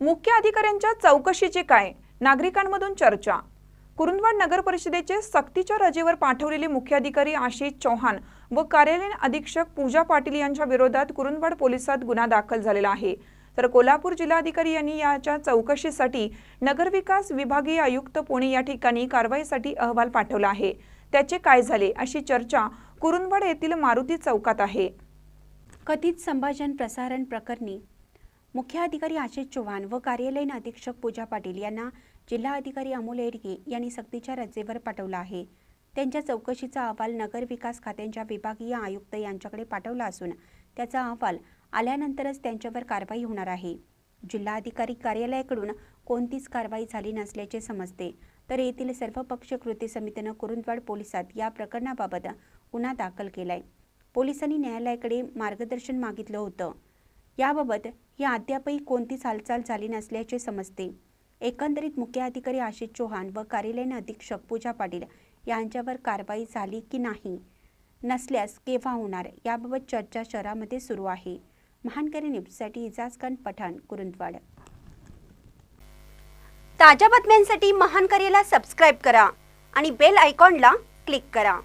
मुख्य अधिकाऱ्यांच्या चौकशीचे काय? नागरिकांमधून चर्चा. कुरुंदवाड नगर परिषदेचे सक्तीच्या रजेवर पाठवलेले मुख्याधिकारी आशिष चौहान व कार्यालयीन अधीक्षक पूजा पाटील यांच्या विरोधात कुरुंदवाड पोलिसात गुन्हा दाखल झालेला आहे. तर कोल्हापूर जिल्हाधिकारी यांनी याच्या चौकशीसाठी नगरविकास विभागीय आयुक्त पुणे या ठिकाणी कारवाईसाठी अहवाल पाठवला आहे. त्याचे काय झाले अशी चर्चा कुरुंदवाड येथील मारुती चौकात आहे. कथित संभाषण प्रसारण प्रकरणी मुख्य अधिकारी आशिष चव्हाण व कार्यालयीन अधीक्षक पूजा पाटील यांना जिल्हा अधिकारी अमोल एडगे यांनी सक्तीच्या रजेवर पाठवला आहे. त्यांच्या चौकशीचा अहवाल नगर विकास खात्यांच्या विभागीय आयुक्त यांच्याकडे पाठवला असून त्याचा अहवाल आल्यानंतरच त्यांच्यावर कारवाई होणार आहे. जिल्हाधिकारी कार्यालयाकडून कोणतीच कारवाई झाली नसल्याचे समजते. तर येथील सर्वपक्ष कृती समितीनं कुरुंदवाड पोलिसात या प्रकरणाबाबत गुन्हा दाखल केलाय. पोलिसांनी न्यायालयाकडे मार्गदर्शन मागितलं होतं. याबाबत या अद्यापही कोणतीच हालचाल झाली नसल्याचे समजते. एकंदरीत मुख्य अधिकारी आशिष चौहान व कार्यालयीन अधीक्षक पूजा पाटील यांच्यावर कारवाई झाली की नाही? नसल्यास केव्हा होणार? याबाबत चर्चा शहरामध्ये सुरू आहे. महानकरी न्यूजसाठी इजाज खान पठाण कुरुंदवाड. ताज्या बातम्यांसाठी महानकरीला सबस्क्राईब करा आणि बेल आयकॉनला क्लिक करा.